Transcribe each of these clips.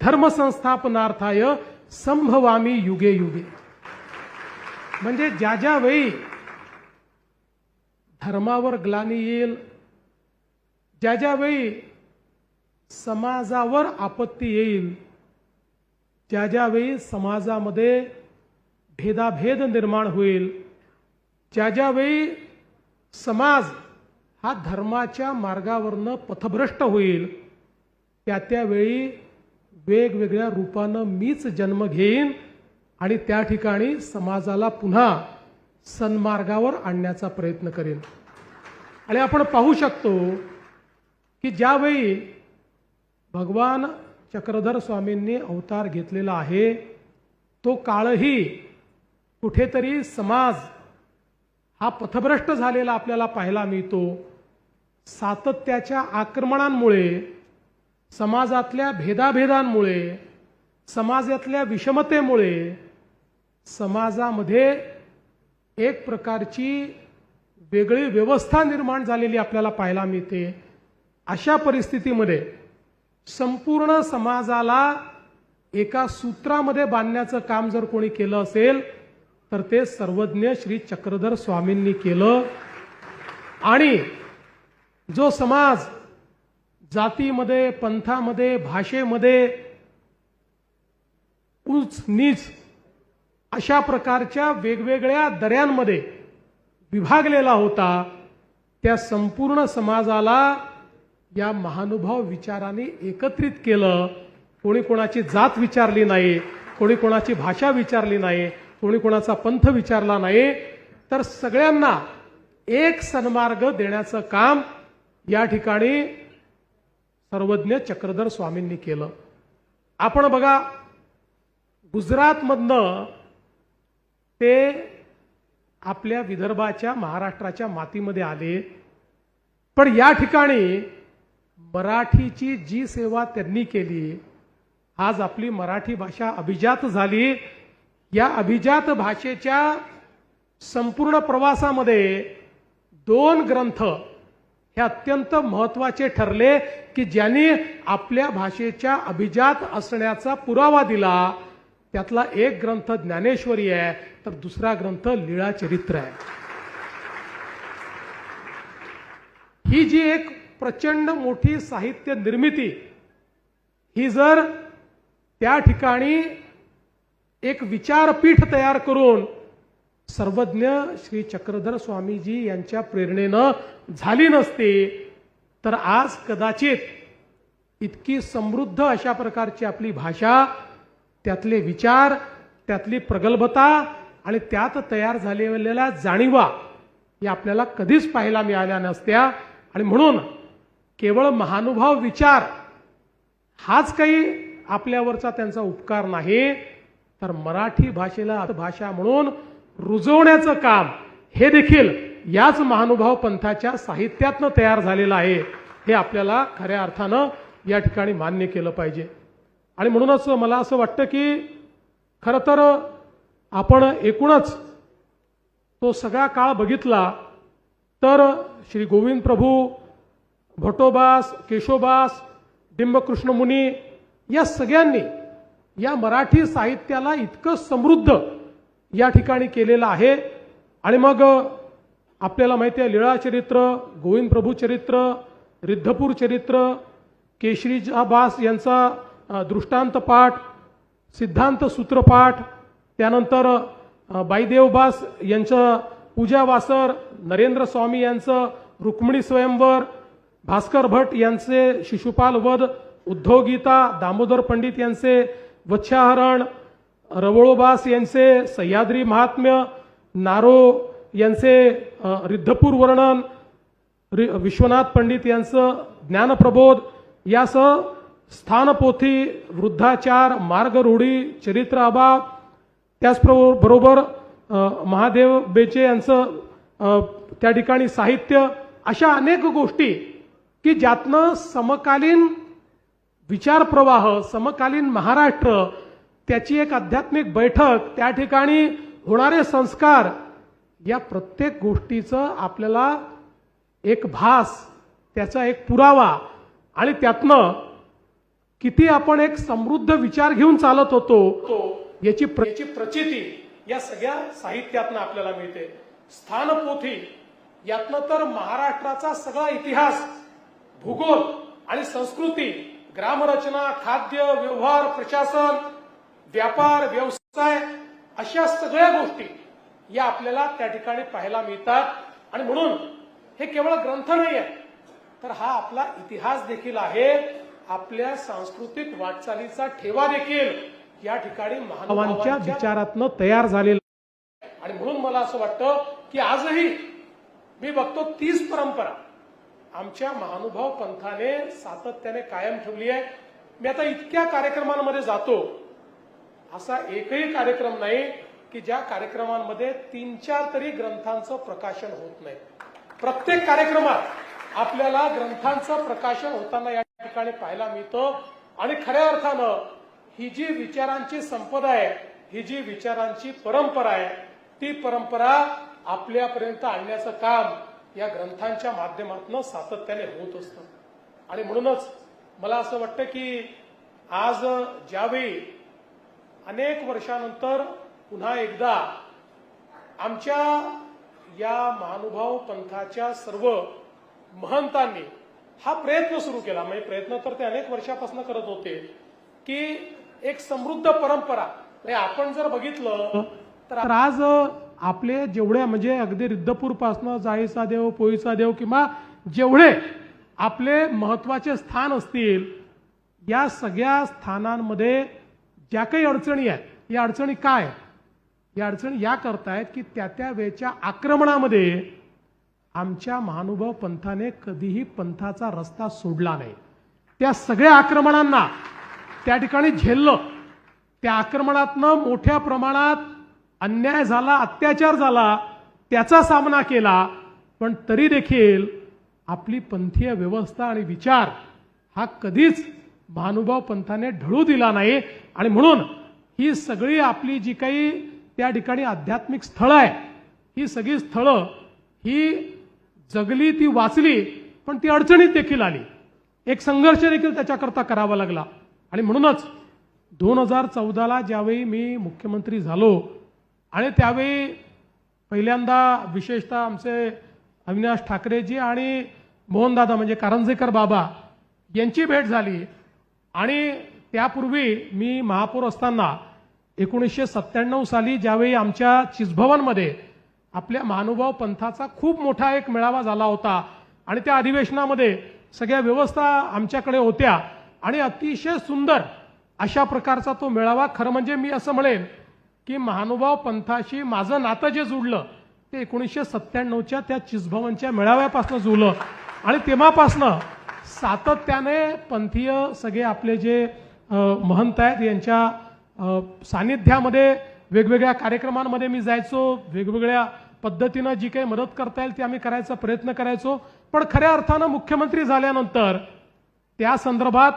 धर्म संस्थापनार्थाय संभवामी युगे युगे। म्हणजे ज्या ज्या वेळी धर्मावर ग्लानी येईल ज्या ज्या वेळी समाजावर आपत्ती येईल ज्या ज्या वेळी समाजामध्ये भेदाभेद निर्माण होईल ज्या ज्या वेळी समाज हा धर्माच्या मार्गावरनं पथभ्रष्ट होईल त्या त्यावेळी वेगवेगळ्या रूपानं मीच जन्म घेईन आणि त्या ठिकाणी समाजाला पुन्हा सन्मार्गावर आणण्याचा प्रयत्न करेन. आणि आपण पाहू शकतो की ज्यावेळी भगवान चक्रधर स्वामींनी अवतार घेतलेला आहे तो काळही कुठेतरी समाज हा पथभ्रष्ट झालेला आपल्याला पाहायला मिळतो. सातत्याच्या आक्रमणांमुळे समाजातल्या भेदाभेदांमुळे समाजातल्या विषमतेमुळे समाजामध्ये एक प्रकारची वेगळी व्यवस्था निर्माण झालेली आपल्याला पाहायला मिळते. अशा परिस्थितीमध्ये संपूर्ण समाजाला एका सूत्रामध्ये बांधण्याचं काम जर कोणी केलं असेल तर ते सर्वज्ञ श्री चक्रधर स्वामींनी केलं. आणि जो समाज जातीमध्ये पंथामध्ये भाषेमध्ये उच नीच अशा प्रकारच्या वेगवेगळ्या दऱ्यांमध्ये विभागलेला होता त्या संपूर्ण समाजाला या महानुभाव विचाराने एकत्रित केलं. कोणी कोणाची जात विचारली नाही कोणी कोणाची भाषा विचारली नाही कोणी कोणाचा पंथ विचारला नाही. तर सगळ्यांना एक सन्मार्ग देण्याचं काम या ठिकाणी सर्वज्ञ चक्रधर स्वामींनी केलं. आपण बघा गुजरातमधनं ते आपल्या विदर्भाच्या महाराष्ट्राच्या मातीमध्ये आले. पण या ठिकाणी मराठीची जी सेवा त्यांनी केली आज आपली मराठी भाषा अभिजात झाली. या अभिजात भाषेच्या संपूर्ण प्रवासामध्ये दोन ग्रंथ हे अत्यंत महत्त्वाचे ठरले की ज्यांनी आपल्या भाषेच्या अभिजात असण्याचा पुरावा दिला त्यातला एक ग्रंथ ज्ञानेश्वरी आहे तर दुसरा ग्रंथ लीळा चरित्र आहे. ही जी एक प्रचंड मोठी साहित्य निर्मिती ही जर त्या ठिकाणी एक विचारपीठ तयार करून सर्वज्ञ श्री चक्रधर स्वामीजी यांच्या प्रेरणेनं झाली नसते तर आज कदाचित इतकी समृद्ध अशा प्रकारची आपली भाषा त्यातले विचार त्यातली प्रगल्भता आणि त्यात तयार झालेल्या जाणीवा या आपल्याला कधीच पाहायला मिळाल्या नसत्या. आणि म्हणून केवळ महानुभाव विचार हाच काही आपल्यावरचा त्यांचा उपकार नाही तर मराठी भाषेला भाषा म्हणून रुजवण्याचं काम हे देखील याच महानुभाव पंथाच्या साहित्यातनं तयार झालेलं आहे. हे आपल्याला खऱ्या अर्थानं या ठिकाणी मान्य केलं पाहिजे. आणि म्हणूनच मला असं वाटतं की खरं तर आपण एकूणच तो सगळा काळ बघितला तर श्री गोविंद प्रभू भटोबास केशोबास डिंबकृष्ण मुनी या सगळ्यांनी या मराठी साहित्याला इतकं समृद्ध या ठिकाणी केलेलं आहे. आणि मग आपल्याला माहिती आहे लीळा चरित्र गोविंद प्रभू चरित्र रिद्धपूर चरित्र केशरीजाबास यांचा दृष्टांत पाठ सिद्धांत सूत्रपाठ त्यानंतर बाईदेवबास यांचं पूजा वासर नरेंद्र स्वामी यांचं रुक्मिणी स्वयंवर भास्कर भट यांचे शिशुपाल वध उद्धव गीता दामोदर पंडित यांचे वच्छाहरण रवळोबास यांचे सह्याद्री महात्म्य नारो यांचे रिद्धपूर वर्णन रि- विश्वनाथ पंडित यांचं ज्ञानप्रबोध यासह स्थानपोथी वृद्धाचार मार्गरूढी चरित्र अभाव त्याचबरोबर बरोबर महादेव बेचे यांचं त्या ठिकाणी साहित्य अशा अनेक गोष्टी की ज्यातनं समकालीन विचारप्रवाह समकालीन महाराष्ट्र त्याची एक आध्यात्मिक बैठक त्या ठिकाणी होणारे संस्कार या प्रत्येक गोष्टीचं आपल्याला एक भास त्याचा एक पुरावा आणि त्यातनं किती आपण एक समृद्ध विचार घेऊन चालत होतो याची याची प्रचिती या सगळ्या साहित्यातनं आपल्याला मिळते. स्थानपोथी यातनं तर महाराष्ट्राचा सगळा इतिहास भूगोल आणि संस्कृती ग्रामरचना खाद्य व्यवहार प्रशासन व्यापार व्यवसाय अशा सगळ्या गोष्टी या आपल्याला त्या ठिकाणी पाहायला मिळतात. आणि म्हणून हे केवळ ग्रंथ नाही आहे तर हा आपला इतिहास देखील आहे. आपल्या सांस्कृतिक वाटचालीचा ठेवा देखील या ठिकाणी महानुभावांच्या विचारातनं तयार झालेला आणि म्हणून मला असं वाटतं की आजही मी बघतो तीच परंपरा. आमच्या महानुभाव पंथाने सातत्याने कायम ठेवली आहे. मी आता इतक्या कार्यक्रमांमध्ये जातो असा एकही कार्यक्रम नाही की ज्या कार्यक्रमांमध्ये तीन चार तरी ग्रंथांचं प्रकाशन होत नाही. प्रत्येक कार्यक्रमात आपल्याला ग्रंथांचं प्रकाशन होताना या ठिकाणी पाहायला मिळतं. आणि खऱ्या अर्थानं ही जी विचारांची संपदा आहे ही जी विचारांची परंपरा आहे ती परंपरा आपल्यापर्यंत आणण्याचं काम या ग्रंथांच्या माध्यमातून सातत्याने होत असतं. आणि म्हणूनच मला असं वाटतं की आज ज्यावेळी अनेक वर्षानंतर पुन्हा एकदा आमच्या या महानुभाव पंथाच्या सर्व महंतांनी हा प्रयत्न सुरू केला. म्हणजे प्रयत्न तर ते अनेक वर्षापासून करत होते की एक समृद्ध परंपरा. म्हणजे आपण जर बघितलं तर आज आपले जेवढे म्हणजे अगदी रिद्धपूरपासनं जाईचा देव पोईचा देव किंवा जेवढे आपले महत्त्वाचे स्थान असतील या सगळ्या स्थानांमध्ये ज्या काही अडचणी आहेत या अडचणी काय आहेत? या अडचणी या करतायत की त्या त्या वेळच्या आक्रमणामध्ये आमच्या महानुभाव पंथाने कधीही पंथाचा रस्ता सोडला नाही त्या सगळ्या आक्रमणांना त्या ठिकाणी झेललं त्या आक्रमणातनं मोठ्या प्रमाणात अन्याय झाला अत्याचार झाला त्याचा सामना केला पण तरी देखील आपली पंथीय व्यवस्था आणि विचार हा कधीच महानुभाव पंथाने ढळू दिला नाही. आणि म्हणून ही सगळी आपली जी काही त्या ठिकाणी आध्यात्मिक स्थळं आहे ही सगळी स्थळं ही जगली ती वाचली पण ती अडचणीत देखील आली. एक संघर्ष देखील त्याच्याकरता करावा लागला. आणि म्हणूनच दोन हजार चौदाला ज्यावेळी मी मुख्यमंत्री झालो आणि त्यावेळी पहिल्यांदा विशेषतः आमचे अविनाश ठाकरेजी आणि मोहनदादा म्हणजे कारंजेकर बाबा यांची भेट झाली. आणि त्यापूर्वी मी महापौर असताना एकोणीसशे सत्त्याण्णव साली ज्यावेळी आमच्या चिजभवनमध्ये आपल्या महानुभाव पंथाचा खूप मोठा एक मेळावा झाला होता आणि त्या अधिवेशनामध्ये सगळ्या व्यवस्था आमच्याकडे होत्या आणि अतिशय सुंदर अशा प्रकारचा तो मेळावा खरं म्हणजे मी असं म्हणेन की महानुभाव पंथाशी माझं नातं जे जुडलं ते एकोणीसशे सत्त्याण्णवच्या त्या चिजभवनच्या मेळाव्यापासून जुळलं. आणि तेव्हापासनं सातत्याने पंथीय सगळे आपले जे महंत आहेत यांच्या सानिध्यामध्ये वेगवेगळ्या कार्यक्रमांमध्ये मी जायचो वेगवेगळ्या पद्धतीनं जी काही मदत करता येईल ती आम्ही करायचा प्रयत्न करायचो. पण खऱ्या अर्थानं मुख्यमंत्री झाल्यानंतर त्या संदर्भात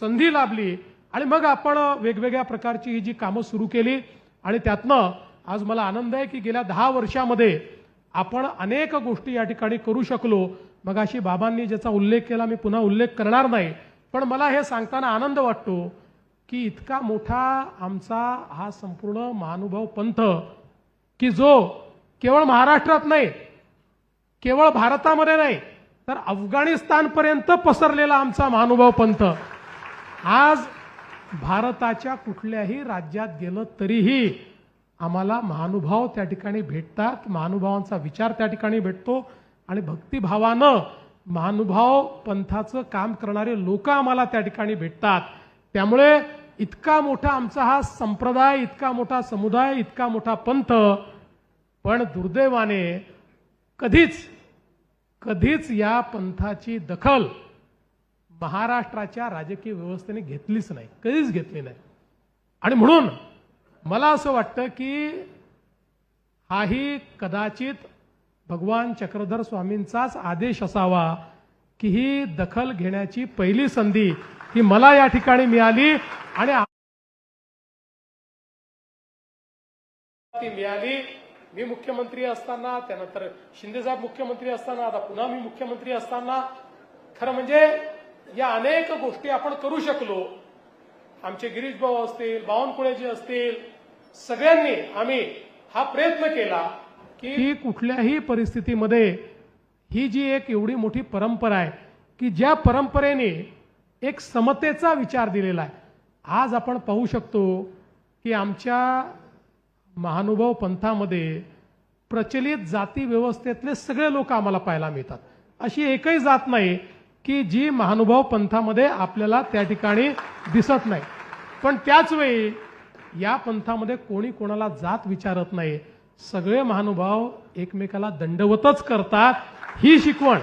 संधी लाभली आणि मग आपण वेगवेगळ्या प्रकारची ही जी कामं सुरू केली आणि त्यातनं आज मला आनंद आहे की गेल्या दहा वर्षामध्ये आपण अनेक गोष्टी या ठिकाणी करू शकलो. मग अशी बाबांनी ज्याचा उल्लेख केला मी पुन्हा उल्लेख करणार नाही. पण मला हे सांगताना आनंद वाटतो की इतका मोठा आमचा हा संपूर्ण महानुभाव पंथ की जो केवळ महाराष्ट्रात नाही केवळ भारतामध्ये नाही तर अफगाणिस्तानपर्यंत पसरलेला आमचा महानुभाव पंथ. आज भारताच्या कुठल्याही राज्यात गेलं तरीही आम्हाला महानुभाव त्या ठिकाणी भेटतात महानुभावांचा विचार त्या ठिकाणी भेटतो. आणि भक्तिभावानं महानुभाव पंथाचं काम करणारे लोक आम्हाला त्या ठिकाणी भेटतात. त्यामुळे इतका मोठा आमचा हा संप्रदाय इतका मोठा समुदाय इतका मोठा पंथ पण दुर्दैवाने कधीच कधीच या पंथाची दखल महाराष्ट्राच्या राजकीय व्यवस्थेने घेतलीच नाही. कधीच घेतली नाही. आणि म्हणून मला असं वाटतं की हाही कदाचित भगवान चक्रधर स्वामींचाच आदेश असावा की ही दखल घेण्याची पहिली संधी ही मला या ठिकाणी मिळाली आणि ती मिळाली. मी मुख्यमंत्री असताना त्यानंतर शिंदेसाहेब मुख्यमंत्री असताना आता पुन्हा मी मुख्यमंत्री असताना खरं म्हणजे या अनेक गोष्टी आपण करू शकलो. आमचे गिरीश भाऊ असतील बावनकुळेजी असतील सगळ्यांनी आम्ही हा प्रयत्न केला. की कुठल्याही परिस्थितीमध्ये ही जी एक एवढी मोठी परंपरा आहे की ज्या परंपरेने एक समतेचा विचार दिलेला आहे. आज आपण पाहू शकतो की आमच्या महानुभाव पंथामध्ये प्रचलित जाती व्यवस्थेतले सगळे लोक आम्हाला पाहायला मिळतात. अशी एकही जात नाही की जी महानुभाव पंथामध्ये आपल्याला त्या ठिकाणी दिसत नाही. पण त्याच वेळी या पंथामध्ये कोणी कोणाला जात विचारत नाही. सगळे महानुभाव एकमेकाला दंडवतच करतात. ही शिकवण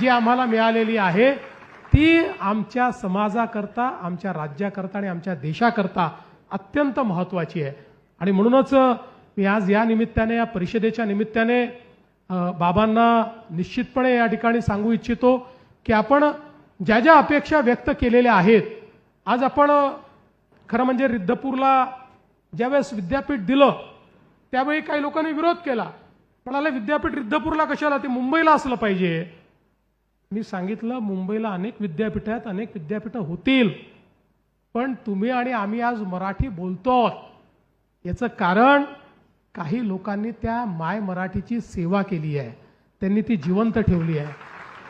जी आम्हाला मिळालेली आहे ती आमच्या समाजाकरता आमच्या राज्याकरता आणि आमच्या देशाकरता अत्यंत महत्वाची आहे. आणि म्हणूनच मी आज या निमित्ताने या परिषदेच्या निमित्ताने बाबांना निश्चितपणे या ठिकाणी सांगू इच्छितो की आपण ज्या ज्या अपेक्षा व्यक्त केलेल्या आहेत आज आपण खरं म्हणजे रिद्धपूरला ज्यावेळेस विद्यापीठ दिलं त्यावेळी काही लोकांनी विरोध केला. म्हणाले विद्यापीठ रिद्धपूरला कशाला? ते मुंबईला असलं पाहिजे. मी सांगितलं मुंबईला अनेक विद्यापीठ आहेत अनेक विद्यापीठं होतील. पण तुम्ही आणि आम्ही आज मराठी बोलतो याचं कारण काही लोकांनी त्या माय मराठीची सेवा केली आहे. त्यांनी ती जिवंत ठेवली आहे.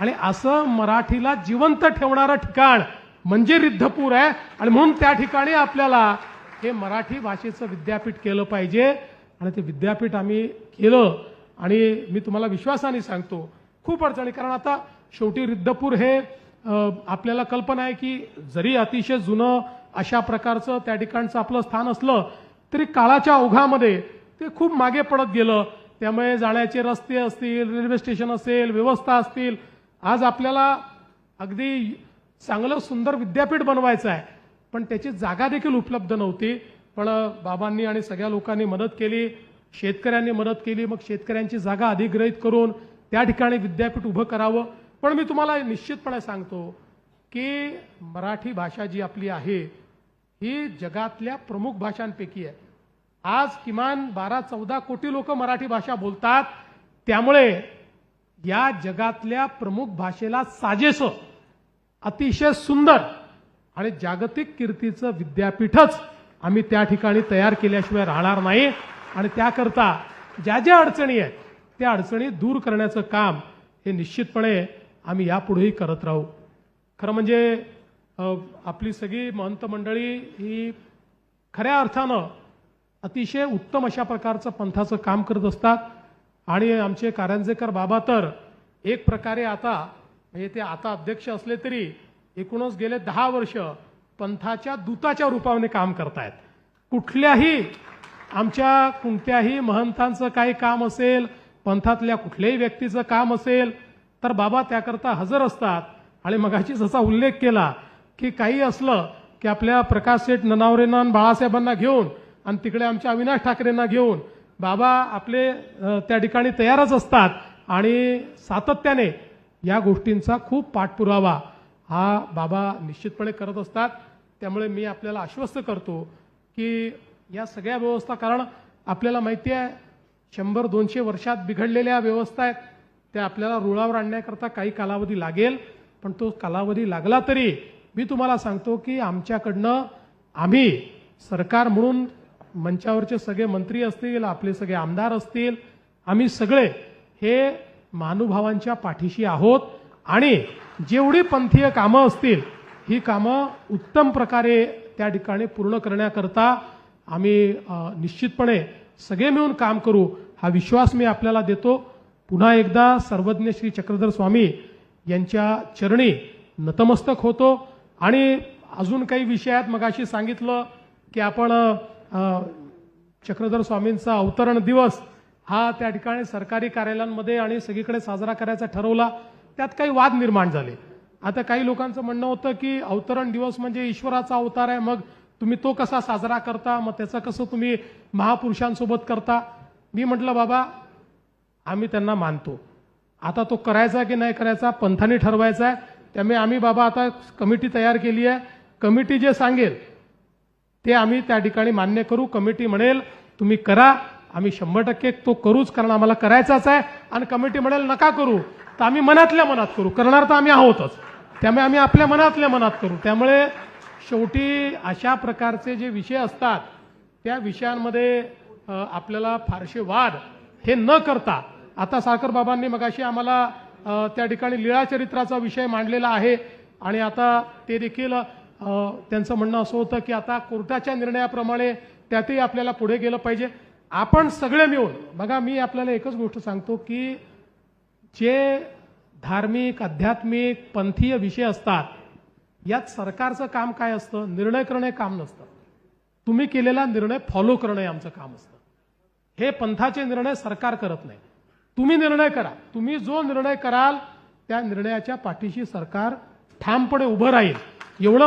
आणि असं मराठीला जिवंत ठेवणारं ठिकाण म्हणजे रिद्धपूर आहे. आणि म्हणून त्या ठिकाणी आपल्याला हे मराठी भाषेचं विद्यापीठ केलं पाहिजे. आणि ते विद्यापीठ आम्ही केलं आणि मी तुम्हाला विश्वासाने सांगतो खूप अडचणी. कारण आता शेवटी रिद्धपूर हे आपल्याला कल्पना आहे की जरी अतिशय जुनं अशा प्रकारचं त्या ठिकाणचं आपलं स्थान असलं तरी काळाच्या ओघामध्ये ते खूप मागे पडत गेलं. त्यामुळे जाण्याचे रस्ते असतील रेल्वे स्टेशन असेल व्यवस्था असतील आज आपल्याला अगदी चांगलं सुंदर विद्यापीठ बनवायचं आहे. पण त्याची जागा देखील उपलब्ध नव्हती. पण बाबांनी आणि सगळ्या लोकांनी मदत केली शेतकऱ्यांनी मदत केली मग शेतकऱ्यांची जागा अधिग्रहित करून त्या ठिकाणी विद्यापीठ उभं करावं. पण मी तुम्हाला निश्चितपणे सांगतो की मराठी भाषा जी आपली आहे ही जगातल्या प्रमुख भाषांपैकी आहे. आज किमान बारा चौदा कोटी लोक मराठी भाषा बोलतात. त्यामुळे या जगातल्या प्रमुख भाषेला साजेसं अतिशय सुंदर आणि जागतिक कीर्तीचं विद्यापीठच आम्ही त्या ठिकाणी तयार केल्याशिवाय राहणार नाही. आणि त्याकरता ज्या ज्या अडचणी आहेत त्या अडचणी दूर करण्याचं काम हे निश्चितपणे आम्ही यापुढेही करत राहू. खरं म्हणजे आपली सगळी महंत मंडळी ही खऱ्या अर्थानं अतिशय उत्तम अशा प्रकारचं पंथाचं काम करत असतात. आणि आमचे कारंजेकर बाबा तर एक प्रकारे आता म्हणजे ते आता अध्यक्ष असले तरी एकूणच गेले दहा वर्ष पंथाच्या दूताच्या रूपाने काम करतायत. कुठल्याही आमच्या कोणत्याही महंतांचं काही काम असेल पंथातल्या कुठल्याही व्यक्तीचं काम असेल तर बाबा त्याकरता हजर असतात. आणि मगाशी जसा उल्लेख केला की काही असलं की आपल्या प्रकाश शेठ ननावरेंना बाळासाहेबांना घेऊन आणि तिकडे आमच्या अविनाश ठाकरेंना घेऊन बाबा आपले त्या ठिकाणी तयारच असतात. आणि सातत्याने या गोष्टींचा खूप पाठपुरावा हा बाबा निश्चितपणे करत असतात. त्यामुळे मी आपल्याला आश्वस्त करतो की या सगळ्या व्यवस्था कारण आपल्याला माहिती आहे शंभर दोनशे वर्षात बिघडलेल्या व्यवस्था आहेत. त्या आपल्याला रुळावर आणण्याकरता काही कालावधी लागेल. पण तो कालावधी लागला तरी मी तुम्हाला सांगतो की आमच्याकडनं आम्ही सरकार म्हणून मंचावरचे सगळे मंत्री असतील आपले सगळे आमदार असतील आम्ही सगळे हे महानुभावांच्या पाठीशी आहोत. आणि जेवढी पंथीय कामं असतील ही कामं उत्तम प्रकारे त्या ठिकाणी पूर्ण करण्याकरता आम्ही निश्चितपणे सगळे मिळून काम करू हा विश्वास मी आपल्याला देतो. पुन्हा एकदा सर्वज्ञ श्री चक्रधर स्वामी यांच्या चरणी नतमस्तक होतो. आणि अजून काही विषयात मगाशी सांगितलं की आपण चक्रधर स्वामींचा अवतरण दिवस हा त्या ठिकाणी सरकारी कार्यालयांमध्ये आणि सगळीकडे साजरा करायचा ठरवला. त्यात काही वाद निर्माण झाले. आता काही लोकांचं म्हणणं होतं की अवतरण दिवस म्हणजे ईश्वराचा अवतार आहे मग तुम्ही तो कसा साजरा करता मग त्याचं कसं तुम्ही महापुरुषांसोबत करता? मी म्हटलं बाबा आम्ही त्यांना मानतो. आता तो करायचा की नाही करायचा पंथाने ठरवायचा आहे. त्यामुळे आम्ही बाबा आता कमिटी तयार केली आहे. कमिटी जे सांगेल ते आम्ही त्या ठिकाणी मान्य करू. कमिटी म्हणेल तुम्ही करा. आम्ही शंभर टक्के तो करूच कारण आम्हाला करायचाच आहे. आणि कमिटी म्हणेल नका करू. तर आम्ही मनातल्या मनात करू. करणार तर आम्ही आहोतच. त्यामुळे आम्ही आपल्या मनातल्या मनात करू. त्यामुळे शेवटी अशा प्रकारचे जे विषय असतात त्या विषयांमध्ये आपल्याला फारसे वाद हे न करता आता साखर बाबांनी मगाशी आम्हाला त्या ठिकाणी लीळाचरित्राचा विषय मांडलेला आहे आणि आता ते देखील त्यांचं म्हणणं असं होतं की आता कोर्टाच्या निर्णयाप्रमाणे त्यातही आपल्याला पुढे गेलं पाहिजे. आपण सगळे मिळून बघा मी आपल्याला एकच गोष्ट सांगतो की जे धार्मिक आध्यात्मिक पंथीय विषय असतात यात सरकारचं काम काय असतं? निर्णय करणे काम नसतं. तुम्ही केलेला निर्णय फॉलो करणे आमचं काम असतं. हे पंथाचे निर्णय सरकार करत नाही. तुम्ही निर्णय करा. तुम्ही जो निर्णय कराल त्या निर्णयाच्या पाठीशी सरकार ठामपणे उभं राहील. एवढं